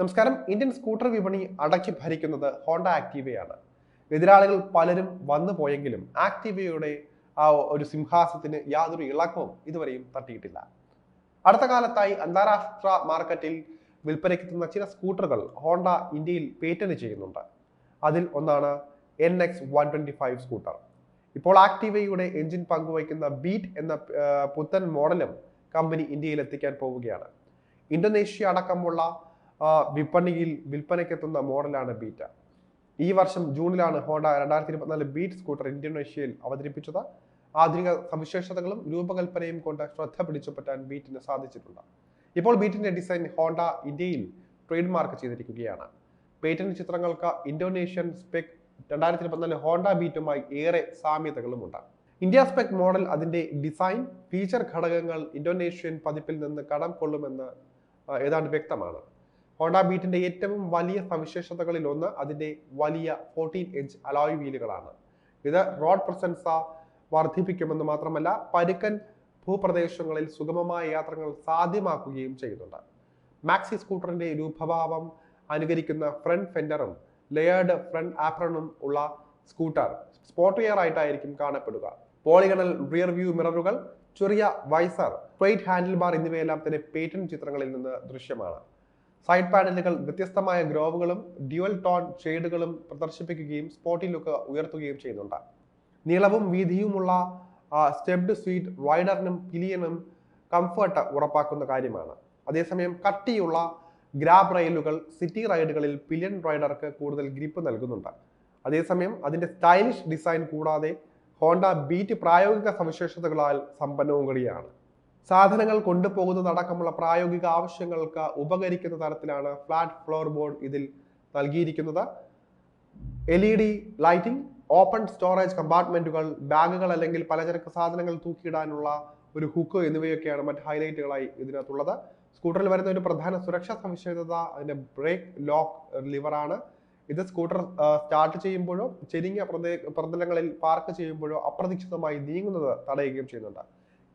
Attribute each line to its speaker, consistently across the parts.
Speaker 1: നമസ്കാരം. Indian scooter വിപണി അടക്കി ഭരിക്കുന്നത് ഹോണ്ട ആക്റ്റീവയാണ് എതിരാളികൾ പലരും വന്നു പോയെങ്കിലും ആക്റ്റീവയുടെ ആ ഒരു സിംഹാസത്തിന് യാതൊരു ഇളക്കവും ഇതുവരെയും തട്ടിയിട്ടില്ല. അടുത്ത കാലത്തായി അന്താരാഷ്ട്ര മാർക്കറ്റിൽ വിൽപ്പനയ്ക്കെത്തുന്ന ചില സ്കൂട്ടറുകൾ ഹോണ്ട ഇന്ത്യയിൽ പേറ്റന്റ് ചെയ്യുന്നുണ്ട്. അതിൽ ഒന്നാണ് N X one twenty five scooter. ഇപ്പോൾ ആക്റ്റീവയുടെ എഞ്ചിൻ പങ്കുവയ്ക്കുന്ന ബീറ്റ് എന്ന പുത്തൻ മോഡലും കമ്പനി ഇന്ത്യയിൽ എത്തിക്കാൻ പോവുകയാണ്. ഇന്തോനേഷ്യ അടക്കമുള്ള വിപണിയിൽ വിൽപ്പനയ്ക്കെത്തുന്ന മോഡലാണ് ബീറ്റ. ഈ വർഷം ജൂണിലാണ് ഹോണ്ട രണ്ടായിരത്തി ഇരുപത്തിനാല് ബീറ്റ് സ്കൂട്ടർ ഇന്തോനേഷ്യയിൽ അവതരിപ്പിച്ചത്. ആധുനിക സവിശേഷതകളും രൂപകൽപ്പനയും കൊണ്ട് ശ്രദ്ധ പിടിച്ചുപറ്റാൻ ബീറ്റിന് സാധിച്ചിട്ടുണ്ട്. ഇപ്പോൾ ബീറ്റിന്റെ ഡിസൈൻ ഹോണ്ട ഇന്ത്യയിൽ ട്രേഡ് മാർക്ക് ചെയ്തിരിക്കുകയാണ്. പേറ്റന്റ് ചിത്രങ്ങൾക്ക് ഇന്തോനേഷ്യൻ സ്പെക് രണ്ടായിരത്തി ഇരുപത്തിനാല് ഹോണ്ട ബീറ്റുമായി ഏറെ സാമ്യതകളുമുണ്ട്. ഇന്ത്യ സ്പെക് മോഡൽ അതിന്റെ ഡിസൈൻ ഫീച്ചർ ഘടകങ്ങൾ ഇന്തോനേഷ്യൻ പതിപ്പിൽ നിന്ന് കടം കൊള്ളുമെന്ന് ഏതാണ്ട് വ്യക്തമാണ്. ഹോണ്ട ബീറ്റിന്റെ ഏറ്റവും വലിയ സവിശേഷതകളിൽ ഒന്ന് അതിന്റെ വലിയ ഫോർട്ടീൻ ഇഞ്ച് അലോയ് വീലുകളാണ് ഇത് റോഡ് പ്രസൻസ വർദ്ധിപ്പിക്കുമെന്ന് മാത്രമല്ല പരുക്കൻ ഭൂപ്രദേശങ്ങളിൽ സുഗമമായ യാത്രകൾ സാധ്യമാക്കുകയും ചെയ്യുന്നുണ്ട്. മാക്സി സ്കൂട്ടറിന്റെ രൂപഭാവം അനുകരിക്കുന്ന ഫ്രണ്ട് ഫെൻഡറും ലെയേർഡ് ഫ്രണ്ട് ആപ്രണും ഉള്ള സ്കൂട്ടർ സ്പോർട്ട് വെയർ ആയിട്ടായിരിക്കും കാണപ്പെടുക. പോളിഗണൽ റിയർ വ്യൂ മിററുകൾ ചെറിയ വൈസർ സ്ട്രെയിറ്റ് ഹാൻഡിൽ ബാർ എന്നിവയെല്ലാം തന്നെ പേറ്റന്റ് ചിത്രങ്ങളിൽ നിന്ന് ദൃശ്യമാണ്. സൈഡ് പാനലുകൾ വ്യത്യസ്തമായ ഗ്രോവുകളും ഡ്യുവൽ ടോൺ ഷെയ്ഡുകളും പ്രദർശിപ്പിക്കുകയും സ്പോർട്ടി ലുക്ക് ഉയർത്തുകയും ചെയ്യുന്നുണ്ട്. നീളവും വീതിയുമുള്ള സ്റ്റെപ്ഡ് സ്വീറ്റ് റൈഡറിനും പിലിയനും കംഫർട്ട് ഉറപ്പാക്കുന്ന കാര്യമാണ്. അതേസമയം കട്ടിയുള്ള ഗ്രാബ് റൈലുകൾ സിറ്റി റൈഡുകളിൽ പിലിയൻ റൈഡർക്ക് കൂടുതൽ ഗ്രിപ്പ് നൽകുന്നുണ്ട്. അതേസമയം അതിന്റെ സ്റ്റൈലിഷ് ഡിസൈൻ കൂടാതെ ഹോണ്ട ബീറ്റ് പ്രായോഗിക സവിശേഷതകളാൽ സമ്പന്നവും കൂടിയാണ്. സാധനങ്ങൾ കൊണ്ടുപോകുന്നതടക്കമുള്ള പ്രായോഗിക ആവശ്യങ്ങൾക്ക് ഉപകരിക്കുന്ന തരത്തിലാണ് ഫ്ലാറ്റ് ഫ്ലോർ ബോർഡ് ഇതിൽ നൽകിയിരിക്കുന്നത്. L E D lighting open storage കമ്പാർട്ട്മെന്റുകൾ ബാഗുകൾ അല്ലെങ്കിൽ പലചരക്ക് സാധനങ്ങൾ തൂക്കിയിടാനുള്ള ഒരു ഹുക്ക് എന്നിവയൊക്കെയാണ് മറ്റ് ഹൈലൈറ്റുകളായി ഇതിനകത്തുള്ളത്. സ്കൂട്ടറിൽ വരുന്ന ഒരു പ്രധാന സുരക്ഷാ സവിശേഷത അതിന്റെ ബ്രേക്ക് ലോക്ക് ലിവറാണ് ഇത് സ്കൂട്ടർ സ്റ്റാർട്ട് ചെയ്യുമ്പോഴോ ചെരിഞ്ഞ പ്രതലങ്ങളിൽ പാർക്ക് ചെയ്യുമ്പോഴോ അപ്രതീക്ഷിതമായി നീങ്ങുന്നത് തടയുകയും ചെയ്യുന്നുണ്ട്.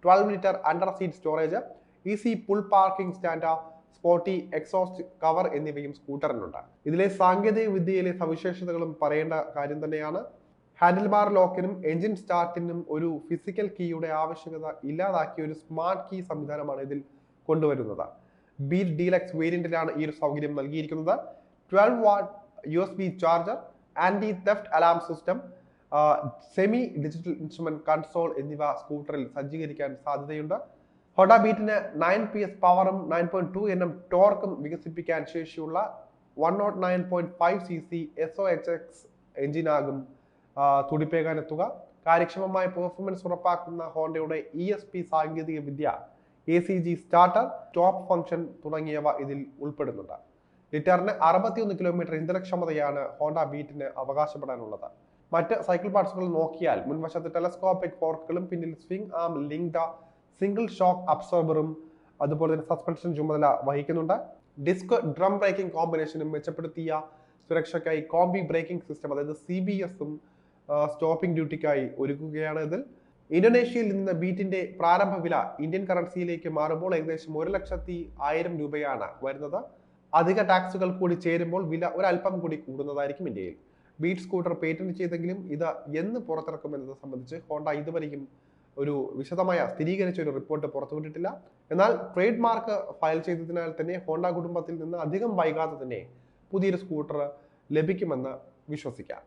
Speaker 1: Twelve litre under seat storage easy pull parking stand sporty exhaust cover എന്നിവയും സ്കൂട്ടറിനുണ്ട്. ഇതിലെ സാങ്കേതിക വിദ്യയിലെ സവിശേഷതകളും പറയേണ്ട കാര്യം തന്നെയാണ്. ഹാൻഡിൽ ബാർ ലോക്കിനും എഞ്ചിൻ സ്റ്റാർട്ടിനും ഒരു ഫിസിക്കൽ കീയുടെ ആവശ്യകത ഇല്ലാതാക്കിയ ഒരു സ്മാർട്ട് കീ സംവിധാനമാണ് ഇതിൽ കൊണ്ടുവരുന്നത്. ബീറ്റ് ഡീലക്സ് വേരിയന്റിലാണ് ഈ ഒരു സൗകര്യം നൽകിയിരിക്കുന്നത്. Twelve watt U S B charger anti theft alarm system semi digital instrument console എന്നിവ സ്കൂട്ടറിൽ സജ്ജീകരിക്കാൻ സാധ്യതയുണ്ട്. ഹോണ്ട ബീറ്റിന് നയൻ പി എസ് പവറും nine point two N M ടോർക്കും വികസിപ്പിക്കാൻ ശേഷിയുള്ള one nought nine point five C C S O H X എഞ്ചിനാകും തുടിപ്പേകാനെത്തുക. കാര്യക്ഷമമായ പെർഫോമൻസ് ഉറപ്പാക്കുന്ന ഹോണ്ടയുടെ ഇ എസ് പി സാങ്കേതിക വിദ്യ A C G starter top function തുടങ്ങിയവ ഇതിൽ ഉൾപ്പെടുന്നുണ്ട്. ലിറ്ററിന് അറുപത്തിയൊന്ന് കിലോമീറ്റർ ഇന്ധനക്ഷമതയാണ് ഹോണ്ട ബീറ്റിന് അവകാശപ്പെടാനുള്ളത്. മറ്റ് സൈക്കിൾ പാർട്സുകൾ നോക്കിയാൽ മുൻവശത്ത് ടെലസ്കോപ്പിക് ഫോർക്കുകളും പിന്നിൽ swing arm linked single shock അബ്സോർബറും അതുപോലെ തന്നെ സസ്പെൻഷൻ ചുമതല വഹിക്കുന്നുണ്ട്. ഡിസ്ക് ഡ്രം ബ്രേക്കിംഗ് കോമ്പിനേഷനും മെച്ചപ്പെടുത്തിയ സുരക്ഷയ്ക്കായി കോംബി ബ്രേക്കിംഗ് സിസ്റ്റം അതായത് സി ബി എസും സ്റ്റോപ്പിംഗ് ഡ്യൂട്ടിക്കായി ഒരുക്കുകയാണ് ഇതിൽ. ഇന്തോനേഷ്യയിൽ നിന്ന് ബീറ്റിന്റെ പ്രാരംഭ വില ഇന്ത്യൻ കറൻസിയിലേക്ക് മാറുമ്പോൾ ഏകദേശം ഒരു ലക്ഷത്തി ആയിരം രൂപയാണ് വരുന്നത്. അധിക ടാക്സുകൾ കൂടി ചേരുമ്പോൾ വില ഒരല്പം കൂടി കൂടുന്നതായിരിക്കും ഇന്ത്യയിൽ. ബീറ്റ് സ്കൂട്ടർ പേറ്റന്റ് ചെയ്തെങ്കിലും ഇത് എന്ന് പുറത്തിറക്കുമെന്നത് സംബന്ധിച്ച് ഹോണ്ട ഇതുവരെയും ഒരു വിശദമായ സ്ഥിരീകരിച്ച ഒരു റിപ്പോർട്ട് പുറത്തുവിട്ടിട്ടില്ല. എന്നാൽ ട്രേഡ് മാർക്ക് ഫയൽ ചെയ്തതിനാൽ തന്നെ ഹോണ്ട കുടുംബത്തിൽ നിന്ന് അധികം വൈകാതെ തന്നെ പുതിയൊരു സ്കൂട്ടർ ലഭിക്കുമെന്ന് വിശ്വസിക്കാം.